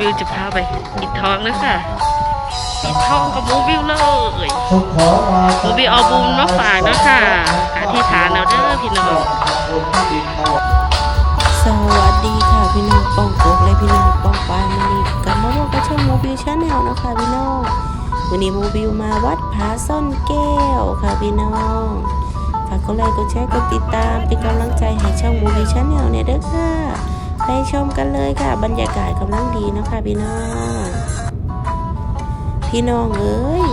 วิวจะพาไปปิดทองเลยค่ะปิดทองกับโมวิวเลยมาโมวิวเอาบุญมาฝากนะค่ะอธิษฐานเอาเด้อพี่น้องสวัสดีค่ะพี่น้องป้องกบและพี่น้องป้องปายมานีกลับมาพบกับช่องโมบิลชาแนลนะคะพี่น้องวันนี้โมบิลมาวัดผาซ่อนแก้วค่ะพี่น้องฝากกดไลค์กดแชร์กดติดตามเป็นกำลังใจให้ช่องโมบิลชาแนลเนี่ยเด้อค่ะ ไปชมกันเลยค่ะ บรรยากาศกำลังดีนะคะพี่น้อง พี่น้องเอ้ย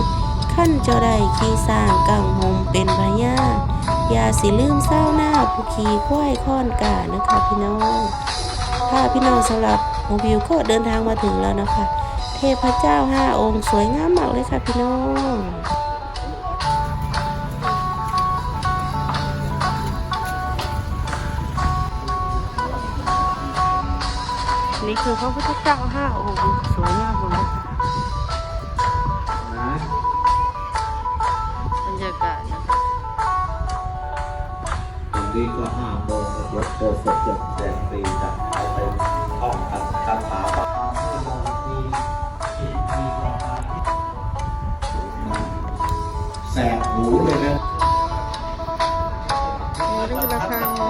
ขั้นเจ้าได้ขี่สร้างกังหมเป็นพญาอย่าสิลืมเศร้าหน้าผู้ขี่ควายค้อนกานะคะพี่น้องค่ะพี่น้องสำหรับโมบิวก็เดินทางมาถึงแล้วนะคะ เทพเจ้าห้าองค์สวยงามมากเลยค่ะพี่น้อง นี้คือพระพุทธเจ้าห้าองค์สวยมากเลยค่ะบรรยากาศนะคะวันนี้ก็ห้าโมงรถโตสดจากแจกฟรีจากไปไป็นห้องกัดคาถาปแสบหูเลยนะ นี่ก็ราคา